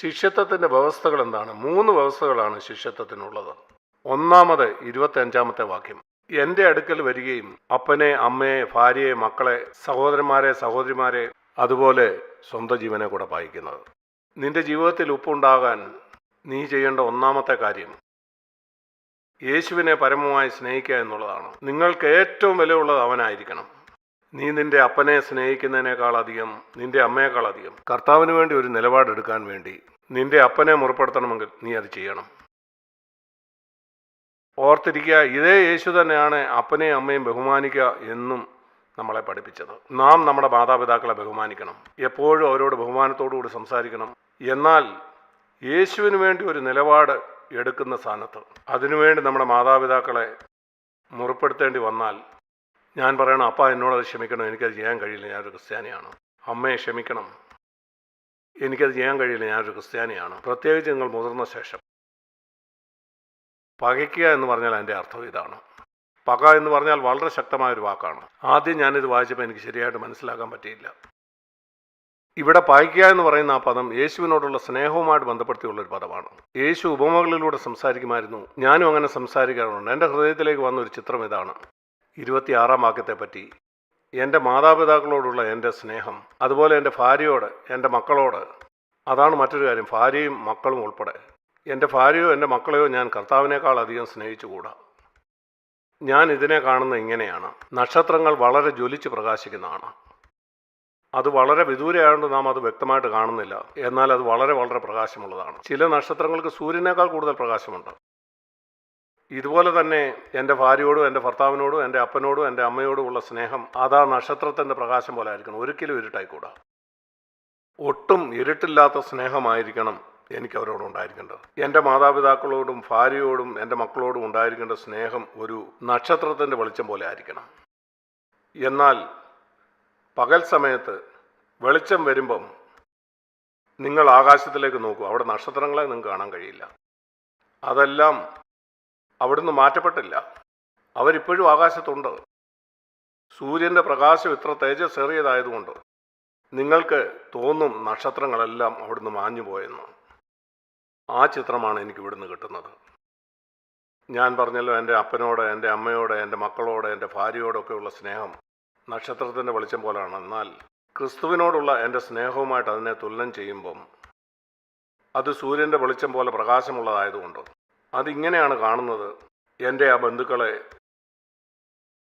ശിഷ്യത്വത്തിന്റെ വ്യവസ്ഥകൾ എന്താണ്? മൂന്ന് വ്യവസ്ഥകളാണ് ശിഷ്യത്വത്തിനുള്ളത്. ഒന്നാമത് ഇരുപത്തി അഞ്ചാമത്തെ വാക്യം. എന്റെ അടുക്കൽ വരികയും അപ്പനെ അമ്മയെ ഭാര്യയെ മക്കളെ സഹോദരന്മാരെ സഹോദരിമാരെ അതുപോലെ സ്വന്തം ജീവനെ കൂടെ പായിക്കുന്നത്. നിന്റെ ജീവിതത്തിൽ ഉപ്പുണ്ടാകാൻ നീ ചെയ്യേണ്ട ഒന്നാമത്തെ കാര്യം യേശുവിനെ പരമമായി സ്നേഹിക്കുക എന്നുള്ളതാണ്. നിങ്ങൾക്ക് ഏറ്റവും വിലയുള്ളത് അവനായിരിക്കണം. നീ നിന്റെ അപ്പനെ സ്നേഹിക്കുന്നതിനേക്കാളധികം നിന്റെ അമ്മയെക്കാളധികം കർത്താവിന് വേണ്ടി ഒരു നിലപാടെടുക്കാൻ വേണ്ടി നിന്റെ അപ്പനെ മുറപ്പെടുത്തണമെങ്കിൽ നീ അത് ചെയ്യണം. ഓർത്തിരിക്കുക ഇതേ യേശു തന്നെയാണ് അപ്പനെയും അമ്മയും ബഹുമാനിക്കുക എന്നും നമ്മളെ പഠിപ്പിച്ചത്. നാം നമ്മുടെ മാതാപിതാക്കളെ ബഹുമാനിക്കണം. എപ്പോഴും അവരോട് ബഹുമാനത്തോടുകൂടി സംസാരിക്കണം. എന്നാൽ യേശുവിന് വേണ്ടി ഒരു നിലപാട് എടുക്കുന്ന സ്ഥാനത്ത് അതിനുവേണ്ടി നമ്മുടെ മാതാപിതാക്കളെ മുറിപ്പെടുത്തേണ്ടി വന്നാൽ ഞാൻ പറയണം അപ്പ എന്നോടത് ക്ഷമിക്കണം എനിക്കത് ചെയ്യാൻ കഴിയില്ല ഞാനൊരു ക്രിസ്ത്യാനിയാണ്. അമ്മയെ ക്ഷമിക്കണം. എനിക്കത് ചെയ്യാൻ കഴിയില്ല ഞാനൊരു ക്രിസ്ത്യാനിയാണ്. പ്രത്യേകിച്ച് നിങ്ങൾ മുതിർന്ന ശേഷം. പകയ്ക്കുക എന്ന് പറഞ്ഞാൽ അതിന്റെ അർത്ഥം ഇതാണ്. പക എന്ന് പറഞ്ഞാൽ വളരെ ശക്തമായൊരു വാക്കാണ്. ആദ്യം ഞാനിത് വായിച്ചപ്പോൾ എനിക്ക് ശരിയായിട്ട് മനസ്സിലാക്കാൻ പറ്റിയില്ല. ഇവിടെ പായിക്കുക എന്ന് പറയുന്ന ആ പദം യേശുവിനോടുള്ള സ്നേഹവുമായിട്ട് ബന്ധപ്പെടുത്തിയുള്ള ഒരു പദമാണ്. യേശു ഉപമകളിലൂടെ സംസാരിക്കുമായിരുന്നു. ഞാനും അങ്ങനെ സംസാരിക്കാറുണ്ട്. എന്റെ ഹൃദയത്തിലേക്ക് വന്ന ഒരു ചിത്രം ഇതാണ്. ഇരുപത്തിയാറാം വാക്യത്തെ പറ്റി എന്റെ മാതാപിതാക്കളോടുള്ള എന്റെ സ്നേഹം അതുപോലെ എന്റെ ഭാര്യയോട് എന്റെ മക്കളോട്. അതാണ് മറ്റൊരു കാര്യം ഭാര്യയും മക്കളും ഉൾപ്പെടെ. എന്റെ ഭാര്യയോ എന്റെ മക്കളെയോ ഞാൻ കർത്താവിനേക്കാൾ അധികം സ്നേഹിച്ചുകൂടാ? ഞാൻ ഇതിനെ കാണുന്നത് ഇങ്ങനെയാണ്. നക്ഷത്രങ്ങൾ വളരെ ജ്വലിച്ച് പ്രകാശിക്കുന്നതാണ്. അത് വളരെ വിദൂരയായതുകൊണ്ട് നാം അത് വ്യക്തമായിട്ട് കാണുന്നില്ല. എന്നാൽ അത് വളരെ വളരെ പ്രകാശമുള്ളതാണ്. ചില നക്ഷത്രങ്ങൾക്ക് സൂര്യനേക്കാൾ കൂടുതൽ പ്രകാശമുണ്ട്. ഇതുപോലെ തന്നെ എന്റെ ഭാര്യയോടും എന്റെ ഭർത്താവിനോടും എന്റെ അപ്പനോടും എന്റെ അമ്മയോടും ഉള്ള സ്നേഹം അതാ നക്ഷത്രത്തിന്റെ പ്രകാശം പോലെ ആയിരിക്കണം. ഒരിക്കലും ഇരുട്ടായിക്കൂടാ. ഒട്ടും ഇരുട്ടില്ലാത്ത സ്നേഹമായിരിക്കണം എനിക്ക് അവരോട് ഉണ്ടായിരിക്കേണ്ടത്. എന്റെ മാതാപിതാക്കളോടും ഭാര്യയോടും എന്റെ മക്കളോടും ഉണ്ടായിരിക്കേണ്ട സ്നേഹം ഒരു നക്ഷത്രത്തിന്റെ വെളിച്ചം പോലെ ആയിരിക്കണം. എന്നാൽ പകൽ സമയത്ത് വെളിച്ചം വരുമ്പം നിങ്ങൾ ആകാശത്തിലേക്ക് നോക്കൂ. അവിടെ നക്ഷത്രങ്ങളെ നിങ്ങൾക്ക് കാണാൻ കഴിയില്ല. അതെല്ലാം അവിടുന്ന് മാറ്റപ്പെട്ടില്ല. അവരിപ്പോഴും ആകാശത്തുണ്ട്. സൂര്യന്റെ പ്രകാശം ഇത്ര തേജസ്സേറിയതായതുകൊണ്ട് നിങ്ങൾക്ക് തോന്നും നക്ഷത്രങ്ങളെല്ലാം അവിടുന്ന് മാഞ്ഞു പോയെന്ന് ആ ചിത്രമാണ് എനിക്ക് ഇവിടുന്ന് കിട്ടുന്നത്. ഞാൻ പറഞ്ഞല്ലോ എന്റെ അപ്പനോട് എന്റെ അമ്മയോട് എന്റെ മക്കളോട് എന്റെ ഭാര്യയോടൊക്കെയുള്ള സ്നേഹം നക്ഷത്രത്തിന്റെ വെളിച്ചം പോലെയാണ് എന്നാൽ ക്രിസ്തുവിനോടുള്ള എന്റെ സ്നേഹവുമായിട്ട് അതിനെ തുലനം ചെയ്യുമ്പം അത് സൂര്യന്റെ വെളിച്ചം പോലെ പ്രകാശമുള്ളതായതുകൊണ്ട് അതിങ്ങനെയാണ് കാണുന്നത്. എന്റെ ആ ബന്ധുക്കളെ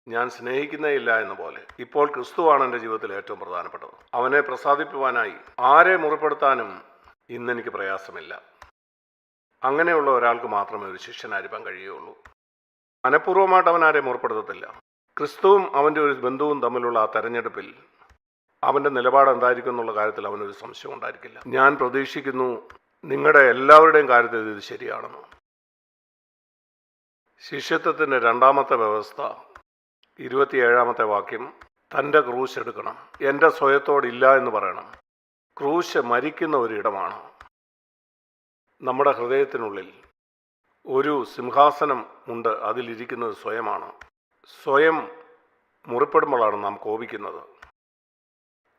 ഞാൻ സ്നേഹിക്കുന്നേയില്ല എന്ന പോലെ. ഇപ്പോൾ ക്രിസ്തുവാണ് എന്റെ ജീവിതത്തിൽ ഏറ്റവും പ്രധാനപ്പെട്ടത്. അവനെ പ്രസാദിപ്പിക്കുവാനായി ആരെ മുറിപ്പെടുത്താനും ഇന്നെനിക്ക് പ്രയാസമില്ല. അങ്ങനെയുള്ള ഒരാൾക്ക് മാത്രമേ ഒരു ശിഷ്യനായിരിക്കാൻ കഴിയുകയുള്ളൂ. മനഃപൂർവമായിട്ട് അവൻ ആരെ മുറിപ്പെടുത്തത്തില്ല. ക്രിസ്തുവും അവന്റെ ഒരു ബന്ധുവും തമ്മിലുള്ള ആ തെരഞ്ഞെടുപ്പിൽ അവന്റെ നിലപാട് എന്തായിരിക്കും എന്നുള്ള കാര്യത്തിൽ അവനൊരു സംശയം ഉണ്ടായിരിക്കില്ല. ഞാൻ പ്രതീക്ഷിക്കുന്നു നിങ്ങളുടെ എല്ലാവരുടെയും കാര്യത്തിൽ ഇത് ശരിയാണെന്ന്. ശിഷ്യത്വത്തിന്റെ രണ്ടാമത്തെ വ്യവസ്ഥ ഇരുപത്തിയേഴാമത്തെ വാക്യം തന്റെ ക്രൂശ് എടുക്കണം എന്റെ സ്വയത്തോടില്ല എന്ന് പറയണം. ക്രൂശ് മരിക്കുന്ന ഒരിടമാണ് നമ്മുടെ ഹൃദയത്തിനുള്ളിൽ ഒരു സിംഹാസനം ഉണ്ട് അതിലിരിക്കുന്നത് സ്വയമാണ്. സ്വയം മുറിപ്പെടുമ്പോഴാണ് നാം കോപിക്കുന്നത്.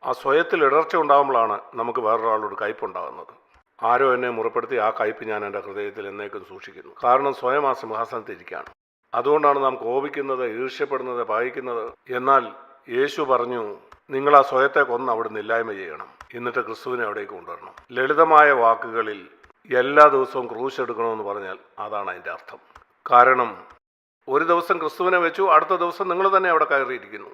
ആ സ്വയത്തിൽ ഇടർച്ച ഉണ്ടാകുമ്പോഴാണ് നമുക്ക് വേറൊരാളോട് കയ്പുണ്ടാകുന്നത്. ആരോ എന്നെ മുറപ്പെടുത്തി ആ കയ്പ് ഞാൻ എന്റെ ഹൃദയത്തിൽ എന്നേക്കും സൂക്ഷിക്കുന്നു. കാരണം സ്വയം ആ സിംഹാസനത്തിൽ ഇരിക്കുകയാണ് അതുകൊണ്ടാണ് നാം കോപിക്കുന്നത് ഈർഷ്യപ്പെടുന്നത് പായിക്കുന്നത്. എന്നാൽ യേശു പറഞ്ഞു നിങ്ങൾ ആ സ്വയത്തെ കൊന്ന് അവിടുന്ന് ഇല്ലായ്മ ചെയ്യണം. എന്നിട്ട് ക്രിസ്തുവിനെ അവിടേക്ക് കൊണ്ടുവരണം. ലളിതമായ വാക്കുകളിൽ എല്ലാ ദിവസവും ക്രൂശ് എടുക്കണമെന്ന് പറഞ്ഞാൽ അതാണ് അതിന്റെ അർത്ഥം. കാരണം ഒരു ദിവസം ക്രിസ്തുവിനെ വെച്ചു അടുത്ത ദിവസം നിങ്ങൾ തന്നെ അവിടെ കയറിയിരിക്കുന്നു.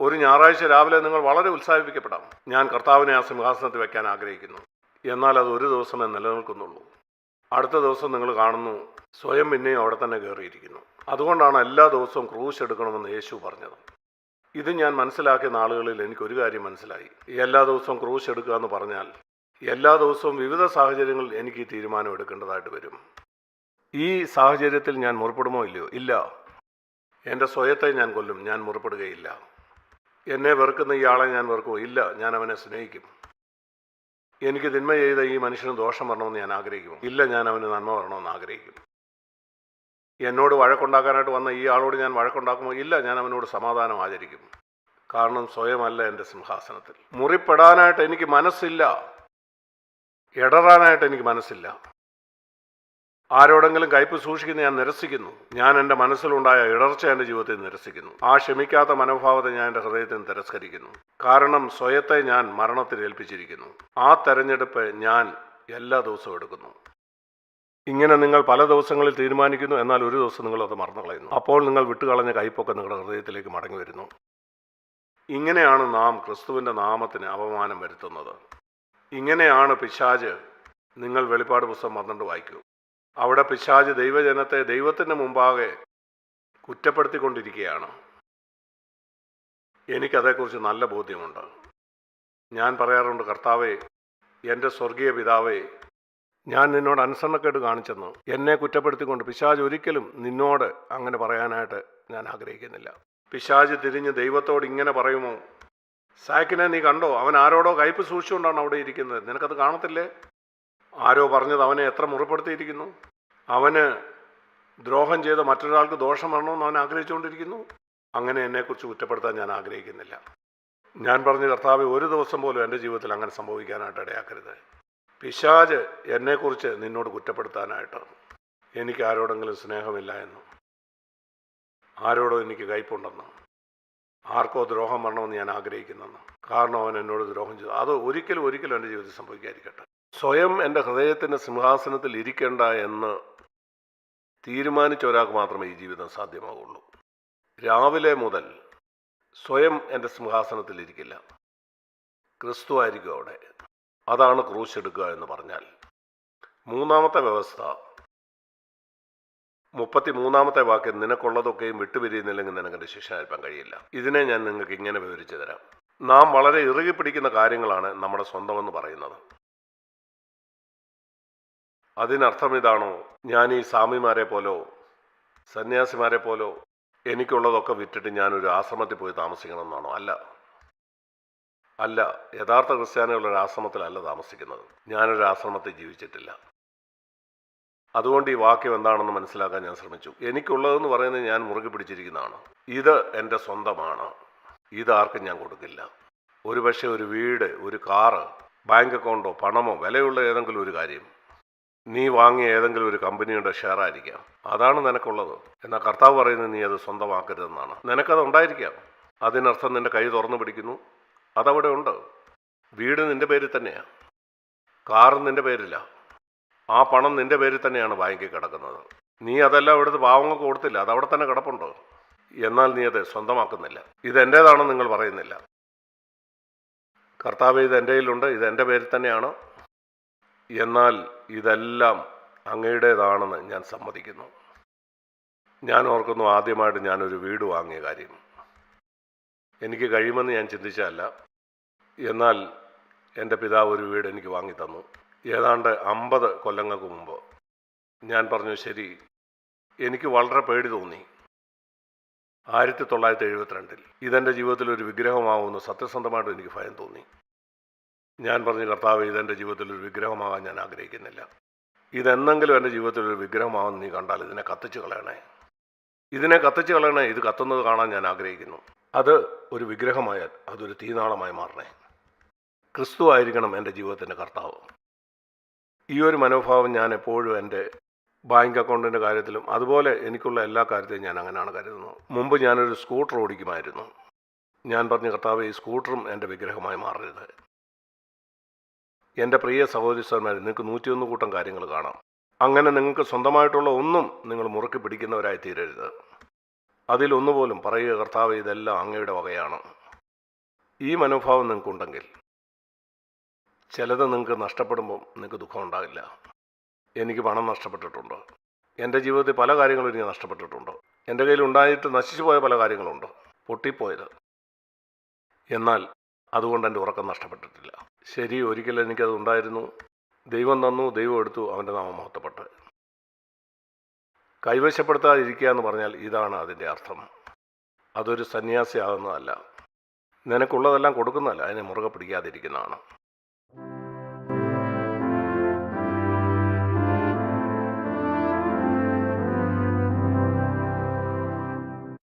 ഒരു ഞായറാഴ്ച രാവിലെ നിങ്ങൾ വളരെ ഉത്സാഹിപ്പിക്കപ്പെടാം. ഞാൻ കർത്താവിനെ ആ സിംഹാസനത്തിൽ വയ്ക്കാൻ ആഗ്രഹിക്കുന്നു. എന്നാൽ അത് ഒരു ദിവസമേ നിലനിൽക്കുന്നുള്ളൂ. അടുത്ത ദിവസം നിങ്ങൾ കാണുന്നു സ്വയം പിന്നെയും അവിടെ തന്നെ കയറിയിരിക്കുന്നു. അതുകൊണ്ടാണ് എല്ലാ ദിവസവും ക്രൂശ് എടുക്കണമെന്ന് യേശു പറഞ്ഞത്. ഇത് ഞാൻ മനസ്സിലാക്കിയ നാളുകളിൽ എനിക്കൊരു കാര്യം മനസ്സിലായി. എല്ലാ ദിവസവും ക്രൂശ് എടുക്കുക എന്ന് പറഞ്ഞാൽ എല്ലാ ദിവസവും വിവിധ സാഹചര്യങ്ങളിൽ എനിക്ക് ഈ തീരുമാനം എടുക്കേണ്ടതായിട്ട് വരും. ഈ സാഹചര്യത്തിൽ ഞാൻ മുറിപ്പെടുമോ ഇല്ലയോ? ഇല്ല. എന്റെ സ്വയത്തെ ഞാൻ കൊല്ലും ഞാൻ മുറിപ്പെടുകയില്ല. എന്നെ വെറുക്കുന്ന ആളെ ഞാൻ വെറുക്കുമോ? ഇല്ല. ഞാൻ അവനെ സ്നേഹിക്കും. എനിക്ക് തിന്മ ചെയ്ത ഈ മനുഷ്യന് ദോഷം വരണമെന്ന് ഞാൻ ആഗ്രഹിക്കുന്നു. ഇല്ല ഞാൻ അവന് നന്മ വരണമെന്ന് ആഗ്രഹിക്കുന്നു. എന്നോട് വഴക്കുണ്ടാക്കാനായിട്ട് വന്ന ഈ ആളോട് ഞാൻ വഴക്കുണ്ടാക്കുമോ ഇല്ല ഞാൻ അവനോട് സമാധാനം ആചരിക്കും കാരണം സ്വയമല്ല എന്റെ സിംഹാസനത്തിൽ. മുറിപ്പെടാനായിട്ട് എനിക്ക് മനസ്സില്ല. ഇടറാനായിട്ട് എനിക്ക് മനസ്സില്ല. ആരോടെങ്കിലും കയ്പ് സൂക്ഷിക്കുന്ന ഞാൻ നിരസിക്കുന്നു. ഞാൻ എന്റെ മനസ്സിലുണ്ടായ ഇടർച്ച എന്റെ ജീവിതത്തിൽ നിരസിക്കുന്നു. ആ ക്ഷമിക്കാത്ത മനോഭാവത്തെ ഞാൻ എന്റെ ഹൃദയത്തിൽ തിരസ്കരിക്കുന്നു. കാരണം സ്വയത്തെ ഞാൻ മരണത്തിൽ ഏൽപ്പിച്ചിരിക്കുന്നു. ആ തെരഞ്ഞെടുപ്പ് ഞാൻ എല്ലാ ദിവസവും എടുക്കുന്നു. ഇങ്ങനെ നിങ്ങൾ പല ദിവസങ്ങളിൽ തീരുമാനിക്കുന്നു. എന്നാൽ ഒരു ദിവസം നിങ്ങൾ അത് മറന്നു കളയുന്നു അപ്പോൾ നിങ്ങൾ വിട്ടുകളഞ്ഞ കയ്പൊക്കെ നിങ്ങളുടെ ഹൃദയത്തിലേക്ക് മടങ്ങി വരുന്നു. ഇങ്ങനെയാണ് നാം ക്രിസ്തുവിന്റെ നാമത്തിന് അപമാനം വരുത്തുന്നത്. ഇങ്ങനെയാണ് പിശാജ് നിങ്ങൾ വെളിപ്പാട് പുസ്തകം പന്ത്രണ്ട് വായിക്കൂ. അവിടെ പിശാജ് ദൈവജനത്തെ ദൈവത്തിന്റെ മുമ്പാകെ കുറ്റപ്പെടുത്തിക്കൊണ്ടിരിക്കുകയാണ്. എനിക്കതേക്കുറിച്ച് നല്ല ബോധ്യമുണ്ട്. ഞാൻ പറയാറുണ്ട് കർത്താവേ എന്റെ സ്വർഗീയ പിതാവേ ഞാൻ നിന്നോട് അനുസരണക്കേട് കാണിച്ചെന്ന്. എന്നെ കുറ്റപ്പെടുത്തിക്കൊണ്ട് പിശാജ് ഒരിക്കലും നിന്നോട് അങ്ങനെ പറയാനായിട്ട് ഞാൻ ആഗ്രഹിക്കുന്നില്ല. പിശാജ് തിരിഞ്ഞ് ദൈവത്തോട് ഇങ്ങനെ പറയുമോ? സാക്കിനെ നീ കണ്ടോ? അവൻ ആരോടോ കയ്പ് സൂക്ഷിച്ചുകൊണ്ടാണ് അവിടെ ഇരിക്കുന്നത്. നിനക്കത് കാണത്തില്ലേ? ആരോ പറഞ്ഞത് അവനെ എത്ര മുറിപ്പെടുത്തിയിരിക്കുന്നു? അവന് ദ്രോഹം ചെയ്ത മറ്റൊരാൾക്ക് ദോഷം വരണമെന്ന് അവൻ ആഗ്രഹിച്ചുകൊണ്ടിരിക്കുന്നു? അങ്ങനെ എന്നെക്കുറിച്ച് കുറ്റപ്പെടുത്താൻ ഞാൻ ആഗ്രഹിക്കുന്നില്ല. ഞാൻ പറഞ്ഞ കർത്താവ് ഒരു ദിവസം പോലും എന്റെ ജീവിതത്തിൽ അങ്ങനെ സംഭവിക്കാനായിട്ട് ഇടയാക്കരുത്. പിശാജ് എന്നെക്കുറിച്ച് നിന്നോട് കുറ്റപ്പെടുത്താനായിട്ട് എനിക്ക് ആരോടെങ്കിലും സ്നേഹമില്ല എന്നും ആരോടോ എനിക്ക് കയ്പുണ്ടെന്നും ആർക്കോ ദ്രോഹം വരണമെന്ന് ഞാൻ ആഗ്രഹിക്കുന്നെന്നും കാരണം അവൻ എന്നോട് ദ്രോഹം ചെയ്തു. അത് ഒരിക്കലും ഒരിക്കലും എന്റെ ജീവിതത്തിൽ സംഭവിക്കാതിരിക്കട്ടെ. സ്വയം എന്റെ ഹൃദയത്തിന്റെ സിംഹാസനത്തിൽ ഇരിക്കേണ്ട എന്ന് തീരുമാനിച്ച ഒരാൾക്ക് മാത്രമേ ഈ ജീവിതം സാധ്യമാകുള്ളൂ രാവിലെ മുതൽ സ്വയം എന്റെ സിംഹാസനത്തിൽ ഇരിക്കില്ല. ക്രിസ്തു ആയിരിക്കും അവിടെ. അതാണ് ക്രൂശ് എടുക്കുക എന്ന് പറഞ്ഞാൽ. മൂന്നാമത്തെ വ്യവസ്ഥ മുപ്പത്തി മൂന്നാമത്തെ വാക്യം നിനക്കുള്ളതൊക്കെയും വിട്ടുപിരിയുന്നില്ലെങ്കിൽ നിനക്കെന്റെ ശിക്ഷ ഏൽപ്പാൻ കഴിയില്ല. ഇതിനെ ഞാൻ നിങ്ങൾക്ക് ഇങ്ങനെ വിവരിച്ചു തരാം. നാം വളരെ ഇറുകി പിടിക്കുന്ന കാര്യങ്ങളാണ് നമ്മുടെ സ്വന്തമെന്ന് പറയുന്നത്. അതിനർത്ഥം ഇതാണോ? ഞാൻ ഈ സ്വാമിമാരെ പോലോ സന്യാസിമാരെ പോലോ എനിക്കുള്ളതൊക്കെ വിറ്റിട്ട് ഞാനൊരു ആശ്രമത്തിൽ പോയി താമസിക്കണമെന്നാണോ അല്ല. അല്ല യഥാർത്ഥ ക്രിസ്ത്യാനികളുടെ ഒരു ആശ്രമത്തിലല്ല താമസിക്കുന്നത്. ഞാനൊരു ആശ്രമത്തിൽ ജീവിച്ചിട്ടില്ല. അതുകൊണ്ട് ഈ വാക്യം എന്താണെന്ന് മനസ്സിലാക്കാൻ ഞാൻ ശ്രമിച്ചു. എനിക്കുള്ളതെന്ന് പറയുന്നത് ഞാൻ മുറുകെ പിടിച്ചിരിക്കുന്നതാണ്. ഇത് എന്റെ സ്വന്തമാണ്. ഇത് ആർക്കും ഞാൻ കൊടുക്കില്ല. ഒരുപക്ഷെ ഒരു വീട് ഒരു കാറ് ബാങ്ക് അക്കൗണ്ടോ പണമോ വിലയുള്ള ഏതെങ്കിലും ഒരു കാര്യം നീ വാങ്ങിയ ഏതെങ്കിലും ഒരു കമ്പനിയുടെ ഷെയർ ആയിരിക്കാം. അതാണ് നിനക്കുള്ളത്. എന്നാൽ കർത്താവ് പറയുന്നത് നീ അത് സ്വന്തമാക്കരുതെന്നാണ്. നിനക്കത് ഉണ്ടായിരിക്കാം. അതിനർത്ഥം നിന്റെ കൈ തുറന്നു പിടിക്കുന്നു. അതവിടെ ഉണ്ട്. വീട് നിന്റെ പേരിൽ തന്നെയാണ് കാറ് നിന്റെ പേരില്ല ആ പണം നിന്റെ പേരിൽ തന്നെയാണ് ബാങ്കിൽ കിടക്കുന്നത്. നീ അതെല്ലാം ഇവിടുത്തെ പാവങ്ങൾക്ക് കൊടുത്തില്ല. അത് അവിടെ തന്നെ കിടപ്പുണ്ട്. എന്നാൽ നീ അത് സ്വന്തമാക്കുന്നില്ല. ഇത് എന്റേതാണെന്ന് നിങ്ങൾ പറയുന്നില്ല. കർത്താവ് ഇത് എന്റെ കയ്യിലുണ്ട് ഇത് എന്റെ പേരിൽ തന്നെയാണ്. എന്നാൽ ഇതെല്ലാം അങ്ങയുടേതാണെന്ന് ഞാൻ സമ്മതിക്കുന്നു. ഞാൻ ഓർക്കുന്നു ആദ്യമായിട്ട് ഞാനൊരു വീട് വാങ്ങിയ കാര്യം. എനിക്ക് കഴിയുമെന്ന് ഞാൻ ചിന്തിച്ചതല്ല. എന്നാൽ എന്റെ പിതാവ് ഒരു വീട് എനിക്ക് വാങ്ങി തന്നു. ഏതാണ്ട് അമ്പത് കൊല്ലങ്ങൾക്ക് മുമ്പ് ഞാൻ പറഞ്ഞു ശരി എനിക്ക് വളരെ പേടി തോന്നി. ആയിരത്തി തൊള്ളായിരത്തി എഴുപത്തിരണ്ടിൽ ഇതെന്റെ ജീവിതത്തിൽ ഒരു വിഗ്രഹമാവുമെന്ന് സത്യസന്ധമായിട്ട് എനിക്ക് ഭയം തോന്നി. ഞാൻ പറഞ്ഞു കർത്താവ് ഇതെന്റെ ജീവിതത്തിൽ ഒരു വിഗ്രഹമാകാൻ ഞാൻ ആഗ്രഹിക്കുന്നില്ല. ഇതെന്നെങ്കിലും എന്റെ ജീവിതത്തിൽ ഒരു വിഗ്രഹമാകുമെന്ന് നീ കണ്ടാൽ ഇതിനെ കത്തിച്ച് കളയണേ. ഇതിനെ കത്തിച്ച് കളയണേ ഇത് കത്തുന്നത് കാണാൻ ഞാൻ ആഗ്രഹിക്കുന്നു. അത് ഒരു വിഗ്രഹമായാൽ അതൊരു തീനാളമായി മാറണേ. ക്രിസ്തു ആയിരിക്കണം എന്റെ ജീവിതത്തിന്റെ കർത്താവ്. ഈ ഒരു മനോഭാവം ഞാൻ എപ്പോഴും എന്റെ ബാങ്ക് അക്കൗണ്ടിന്റെ കാര്യത്തിലും അതുപോലെ എനിക്കുള്ള എല്ലാ കാര്യത്തെയും ഞാൻ അങ്ങനെയാണ് കരുതുന്നത്. മുമ്പ് ഞാനൊരു സ്കൂട്ടർ ഓടിക്കുമായിരുന്നു. ഞാൻ പറഞ്ഞ കർത്താവ് ഈ സ്കൂട്ടറും എന്റെ വിഗ്രഹമായി മാറരുത്. എന്റെ പ്രിയ സഹോദരിസ്വന്മാർ നിങ്ങൾക്ക് നൂറ്റിയൊന്ന് കൂട്ടം കാര്യങ്ങൾ കാണാം. അങ്ങനെ നിങ്ങൾക്ക് സ്വന്തമായിട്ടുള്ള ഒന്നും നിങ്ങൾ മുറുക്കി പിടിക്കുന്നവരായി തീരരുത്. അതിലൊന്നുപോലും പറയുക കർത്താവ് ഇതെല്ലാം അങ്ങയുടെ വകയാണ്. ഈ മനോഭാവം നിങ്ങൾക്കുണ്ടെങ്കിൽ ചിലത് നിങ്ങൾക്ക് നഷ്ടപ്പെടുമ്പോൾ നിങ്ങൾക്ക് ദുഃഖം ഉണ്ടാകില്ല. എനിക്ക് പണം നഷ്ടപ്പെട്ടിട്ടുണ്ട്. എന്റെ ജീവിതത്തിൽ പല കാര്യങ്ങളും എനിക്ക് നഷ്ടപ്പെട്ടിട്ടുണ്ട്. എന്റെ കയ്യിൽ ഉണ്ടായിട്ട് നശിച്ചു പോയ പല കാര്യങ്ങളുണ്ട്. പൊട്ടിപ്പോയത്. എന്നാൽ അതുകൊണ്ട് എന്റെ ഉറക്കം നഷ്ടപ്പെട്ടിട്ടില്ല. ശരി ഒരിക്കലും എനിക്കത് ഉണ്ടായിരുന്നു. ദൈവം തന്നു ദൈവം എടുത്തു അവന്റെ നാമം മഹത്വപ്പെട്ട്. കൈവശപ്പെടുത്താതിരിക്കുക എന്ന് പറഞ്ഞാൽ ഇതാണ് അതിന്റെ അർത്ഥം. അതൊരു സന്യാസിയാകുന്നതല്ല. നിനക്കുള്ളതെല്ലാം കൊടുക്കുന്നതല്ല അതിനെ മുറുകെ പിടിക്കാതിരിക്കുന്നതാണ്.